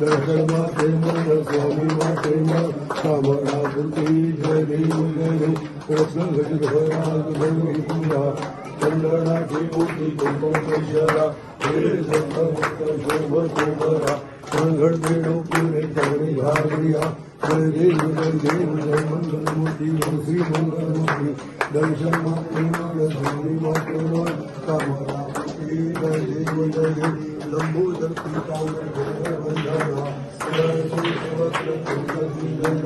दर्शन माते मन वेणू घागरिया जय देव जय देव जय श्री दर्शन माते मन स्वामी माते मन जय देव जय देव लंबोदर जय वंदना जय श्री सर्वत्र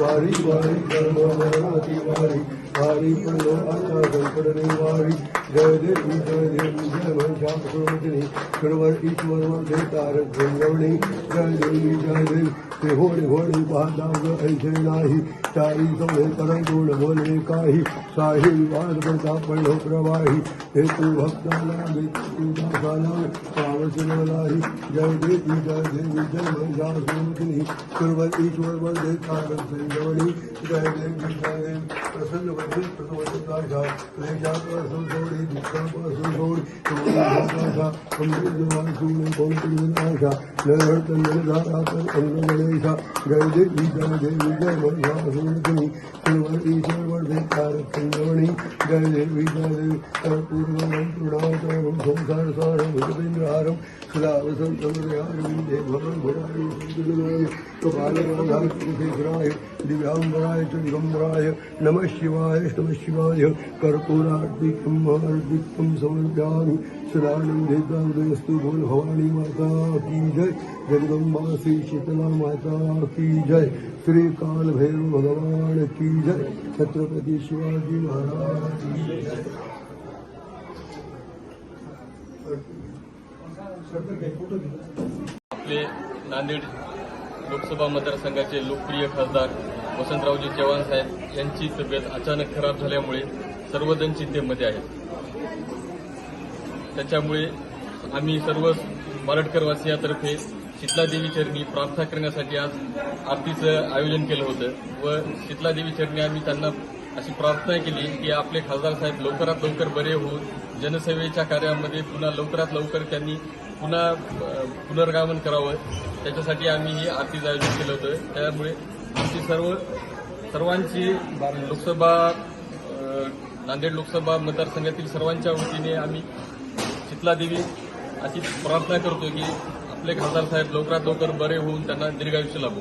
वारी वारी कर्म मरणाची वारी वारी पडलो आता गणपडने वारी जय देवी जय देवी जय मनशा प्रमोदिनी कडवर ईश्वर वंदे तारक गंगवणी जय देवी जय देवी ते होळी होळी पाहता ऐसे नाही चारी सवय करंगोळ बोले काही साही वाद करता पडलो प्रवाही हे तू भक्ताला तू दासाला जय देवी जय देवी जय महिला सुमतिनी कडवर ईश्वर वंदे तारक संजवणी जय देवी जय देवी प्रसन्न பூர்வம் பிரணாதம் சம்சார சாரம் உபதேந்திர ஆரம் समाधानाशा अमृतवासून कोणती कपालराधाय नमः शिवाय नमः शिवाय कर्पूरार्पितं अर्पितं समर्पयामि। सदानन्दितावस्तु बोल भवानी माता की जय। जगदम्बा श्री शीतला माता की जय। श्री काल भैरव भगवान की जय। छत्रपति शिवाजी महाराज की जय। आपले नांदेड लोकसभा मतदारसंघाचे लोकप्रिय खासदार वसंतरावजी चव्हाण साहेब यांची तब्येत अचानक खराब झाल्यामुळे सर्वजण चिंतेमध्ये आहेत. त्याच्यामुळे आम्ही सर्व मराठकरवासियातर्फे शीतलादेवी चरणी प्रार्थना करण्यासाठी आज आरतीचं आयोजन केलं होतं व शीतलादेवी चरणी आम्ही त्यांना अशी प्रार्थना केली की आपले खासदार साहेब लवकरात लवकर बरे होऊन जनसेवेच्या कार्यामध्ये पुन्हा लवकरात लवकर त्यांनी पुन्हा पुनर्गामन करावं. त्याच्यासाठी आम्ही ही आरतीचं आयोजन केलं होतं. त्यामुळे आमची सर्व सर्वांची लोकसभा नांदेड लोकसभा मतदारसंघातील सर्वांच्या वतीने आम्ही शीतलादेवी अशी प्रार्थना करतो की आपले खासदार साहेब लवकरात लवकर बरे होऊन त्यांना दीर्घायुष्य लाभो.